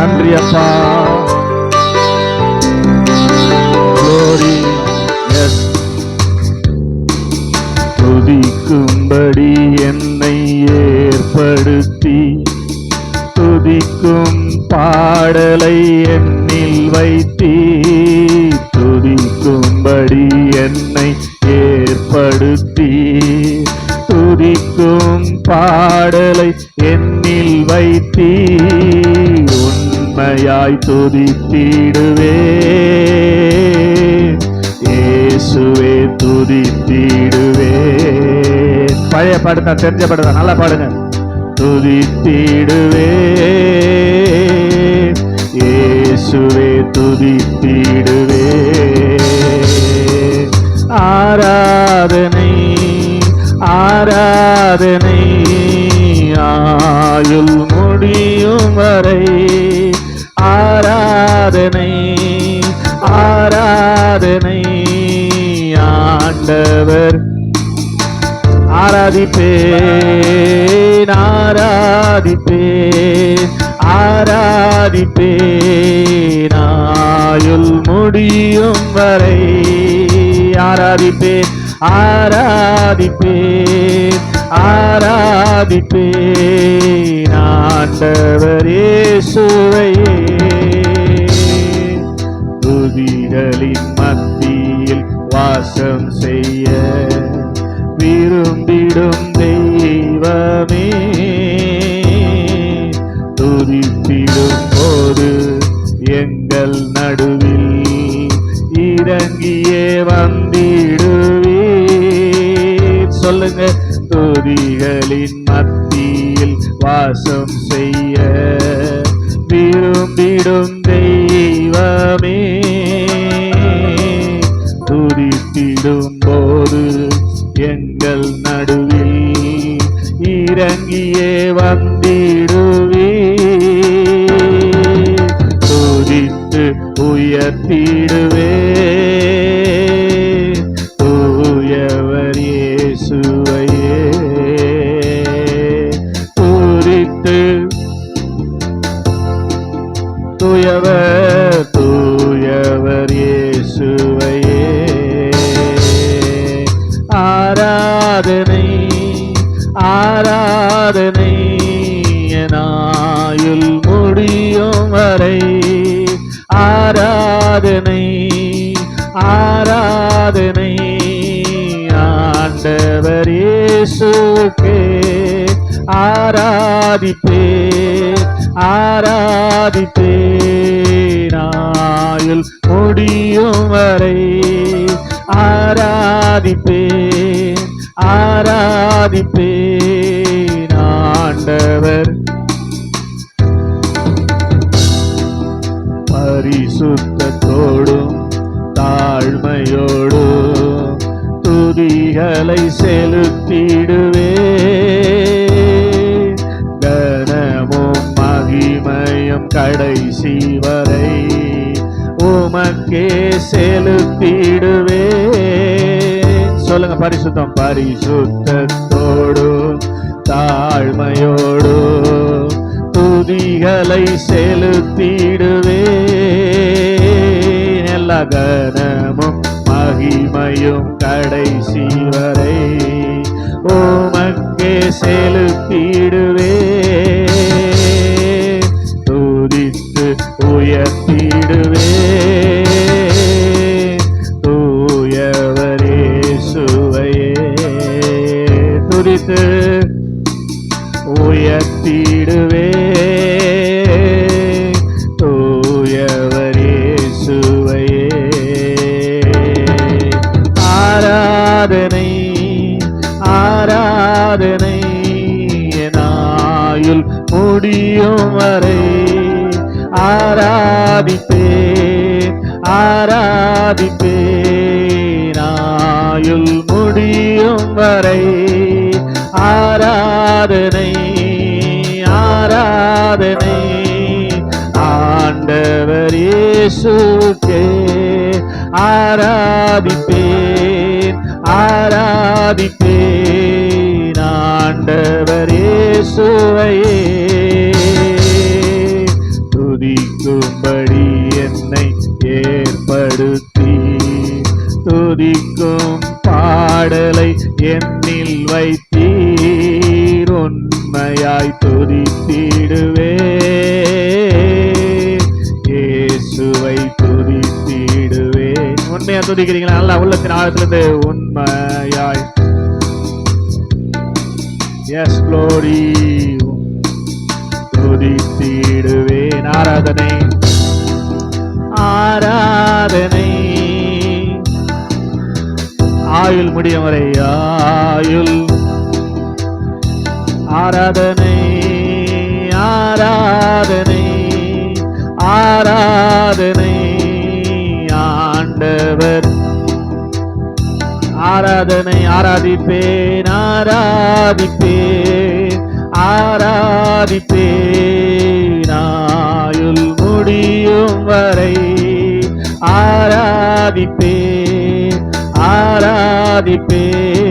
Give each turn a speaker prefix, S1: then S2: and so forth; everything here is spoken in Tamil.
S1: நன்றி அப்பா Glory, எஸ் துதிக்கும்படி என்னை ஏற்படுத்தி. துதிக்கும் பாடலை என்னில் வைத்தி. துதிக்கும்படி என்னை ஏற்படுத்தி. துதிக்கும் பாடலை என்னில் வைத்தீ. உண்மையாய் துதித்திடுவே இயேசுவே துதித்திடுவே பழைய பாடு தான் தெரிஞ்ச பாடு தான் நல்லா பாடுங்க. துதித்திடுவே இயேசுவே துதித்திடுவே ஆராதனை ஆண்டவர். ஆராதிப்பேன் ஆராதிப்பேன் ஆராதிப்பேன். ஆயுள் முடியும் வரை ஆராதிப்பேன் ஆராதிப்பேன் ஆராதிப்பேன். ஆண்டவரே இயேசுவையே வாசம் செய்ய விரும்பிடும் தெய்வமே. துதித்திடும் போது எங்கள் நடுவில் இறங்கியே வந்திடுவீர். சொல்லுங்க துதிகளின் மத்தியில் வாசம் செய்ய விரும்பிடும் தெய்வம் எங்கள் நடுவில் இறங்கியே ஆராதனை ஆராதனை எனாயுள் முடியும் வரை. ஆராதனை ஆராதனை ஆண்டவர் இயேசுக்கே ஆராதிப்பே ஆராதிப்பேன். ஆயுள் முடியும் வரை. ஆராதிப்பே ஆராதிப்பேன் ஆண்டவர். பரிசுத்தத்தோடும் தாழ்மையோடும் துதிகளை செலுத்திடுவே கனமும் மகிமயம் கடைசி வரை உமக்கே செலுத்தி பரிசுத்தம் பரிசுத்தத்தோடும் தாழ்மையோடும் துதிகளை செலுத்திடுவே எல்லா கனமும் மகிமையும் கடைசி வரை ஓமக்கே செலுத்தி துதித்து உயர்த்திடுவே தூயவரே சுவையே ஆராதனை ஆராதனை எனாயுள் முடியும் வரை ஆராதிப்பேன் ஆராதிப்பேன். ஆயுள் முடியும் வரை ஆண்டவர் இயேசுக்கே ஆராதிப்பேன் ஆராதிப்பேன் ஆண்டவர் இயேசுவையே. என்னை ஏற்படுத்தி துதிக்கும் பாடலை என்னில் வைத்தீர் உண்மையாய் துதித்திடுவே இயேசுவை துதித்திடுவே உண்மையா துதிக்கிறீங்களா? நல்லா உள்ளத்தின் ஆழத்திலிருந்து உண்மையாய். Yes glory. துதித்திடுவேன். ஆராதனை. ஆராதனை. ஆயுள் முடியும் வரை ஆயுள். ஆராதனை ஆராதனை ஆரா ஆராதனை ஆண்டவர். ஆராதனை ஆராதிப்பேன் ஆராதிப்பேன் ஆராதிப்பேன். ஆயுள் முடியும் வரை ஆராதிப்பேன் ஆராதிப்பேன்.